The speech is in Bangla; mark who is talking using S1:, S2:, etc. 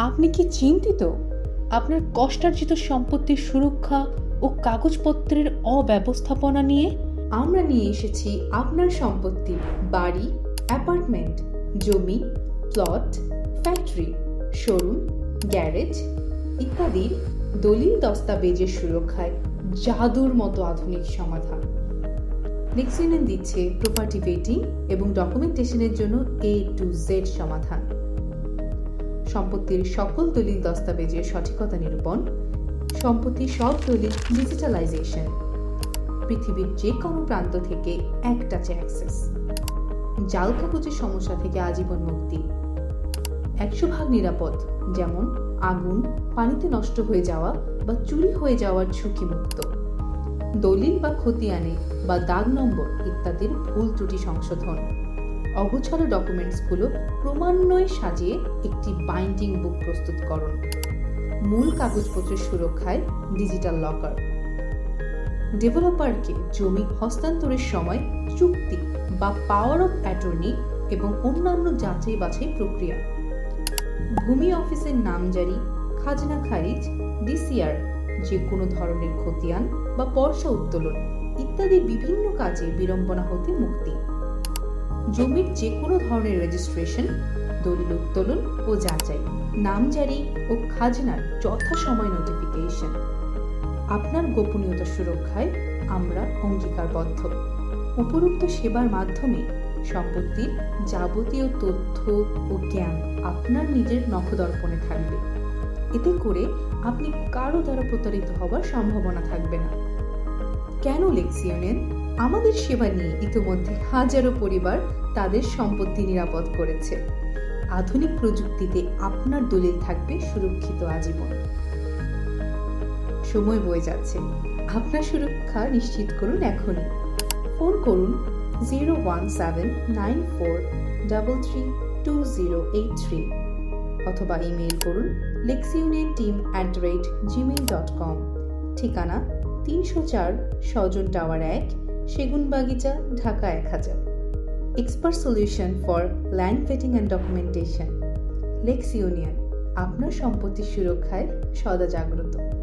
S1: আপনি কি চিন্তিত? আপনার কষ্টার্জিত সম্পত্তির সুরক্ষা ও কাগজপত্রের অব্যবস্থাপনা নিয়ে?
S2: আমরা নিয়ে এসেছি আপনার সম্পত্তি, বাড়ি, অ্যাপার্টমেন্ট, জমি, প্লট, ফ্যাক্টরি, শোরুম, গ্যারেজ ইত্যাদির দলিল দস্তাবেজের সুরক্ষায় জাদুর মতো আধুনিক সমাধান। নেক্সিনেন দিচ্ছে প্রপার্টি ভেটিং এবং ডকুমেন্টেশনের জন্য এ টু জেড সমাধান। সম্পত্তির সকল দলিল দস্তাবেজের সঠিকতা নিরূপণ সম্পত্তির সব দলিল ডিজিটালাইজেশন পৃথিবীর যে কোনো প্রান্ত থেকে এক টাচে অ্যাক্সেস জাল কাগজের সমস্যা থেকে আজীবন মুক্তি। একশো ভাগ নিরাপদ, যেমন আগুন, পানিতে নষ্ট হয়ে যাওয়া বা চুরি হয়ে যাওয়ার ঝুঁকি মুক্ত। দলিল বা খতিয়ানে বা দাগ নম্বর ইত্যাদির ভুল ত্রুটি সংশোধন। অগোছালো ডকুমেন্টসগুলো ক্রমান্বয়ে সাজিয়ে একটি বাইন্ডিং বুক প্রস্তুতকরণ মূল কাগজপত্রের সুরক্ষায় ডিজিটাল লকার। ডেভেলপারকে জমি হস্তান্তরের সময় চুক্তি বা পাওয়ার অফ অ্যাটর্নি এবং অন্যান্য যাচাই বাছাই প্রক্রিয়া। ভূমি অফিসের নামজারি, খাজনা খারিজ, ডিসিআর যে কোনো ধরনের খতিয়ান বা পর্সা উত্তোলন ইত্যাদি বিভিন্ন কাজে বিড়ম্বনা হতে মুক্তি। জমির যে কোনো ধরনের রেজিস্ট্রেশন দলিল উত্তোলন ও যাচাই নামজারি ও খাজনার যথাসময় নোটিফিকেশন আপনার গোপনীয়তা সুরক্ষায় আমরা অঙ্গীকারবদ্ধ। উপরোক্ত সেবার মাধ্যমে সম্পত্তির যাবতীয় তথ্য ও জ্ঞান আপনার নিজের নখদর্পণে থাকবে। এতে করে আপনি কারও দ্বারা প্রতারিত হবার সম্ভাবনা থাকবে না। কেন লেক্সিওনেন আমাদের সেবা নিয়ে ইতিমধ্যে হাজারো পরিবার তাদের সম্পত্তি নিরাপদ করেছে। আধুনিক প্রযুক্তিতে আপনার দলিল থাকবে সুরক্ষিত আজীবন। সময় বয়ে যাচ্ছে। আপনার সুরক্ষা নিশ্চিত করুন এখনই। ফোন করুন zero one seven nine four double three two zero eight three অথবা ইমেল করুন lexunion team at the rate Gmail dot com. ঠিকানা তিনশো চার সজন টাওয়ার এক সেগুন বাগিচা, ঢাকা এক হাজার। এক্সপার্ট সলিউশন ফর ল্যান্ড ফেটিং অ্যান্ড ডকুমেন্টেশন লেক্স ইউনিয়ন আপনার সম্পত্তির সুরক্ষায় সদা জাগ্রত।